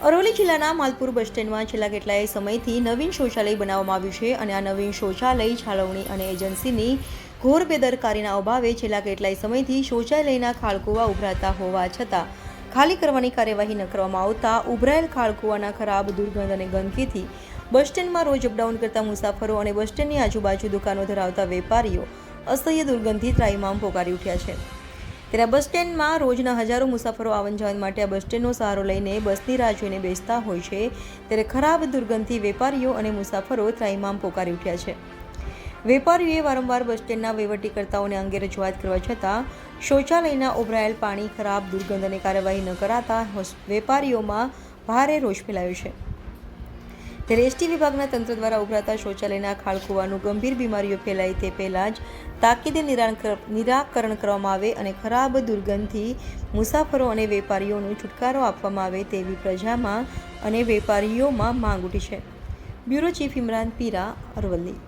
અરવલ્લી જિલ્લાના માલપુર બસ સ્ટેન્ડમાં છેલ્લા કેટલાય સમયથી નવીન શૌચાલય બનાવવામાં આવ્યું છે અને આ નવીન શૌચાલય જાળવણી અને એજન્સીની ઘોર બેદરકારીના અભાવે છેલ્લા કેટલાય સમયથી શૌચાલયના ખાળકુવા ઉભરાતા હોવા છતાં ખાલી કરવાની કાર્યવાહી ન કરવામાં આવતા ઉભરાયેલ ખાળકુવાના ખરાબ દુર્ગંધ અને ગંદકીથી બસ સ્ટેન્ડમાં રોજ અપડાઉન કરતા મુસાફરો અને બસ સ્ટેન્ડની આજુબાજુ દુકાનો ધરાવતા વેપારીઓ અસહ્ય દુર્ગંધથી ત્રાહીમામ પોકારી ઉઠ્યા છે. ત્યારે બસ સ્ટેન્ડમાં રોજના હજારો મુસાફરો આવન જાવન માટે આ બસ સ્ટેન્ડનો સહારો લઈને બસની રાહ જોઈને બેસતા હોય છે. ત્યારે ખરાબ દુર્ગંધથી વેપારીઓ અને મુસાફરો ત્રાઇમામ પોકારી ઉઠ્યા છે. વેપારીઓએ વારંવાર બસ સ્ટેન્ડના વહીવટીકર્તાઓને અંગે રજૂઆત કરવા છતાં શૌચાલયના ઉભરાયેલ પાણી, ખરાબ દુર્ગંધ અને કાર્યવાહી ન કરાતા વેપારીઓમાં ભારે રોષ ફેલાયો છે. ત્યારે એસટી વિભાગના તંત્ર દ્વારા ઉભરાતા શૌચાલયના ખાળકુવાનું ગંભીર બીમારીઓ ફેલાય તે પહેલાં જ તાકીદે નિરાકર- નિરાકરણ કરવામાં આવે અને ખરાબ દુર્ગંધથી મુસાફરો અને વેપારીઓનો છુટકારો આપવામાં આવે તેવી પ્રજામાં અને વેપારીઓમાં માંગ ઉઠી છે. Bureau chief Imran Pira Aravalli.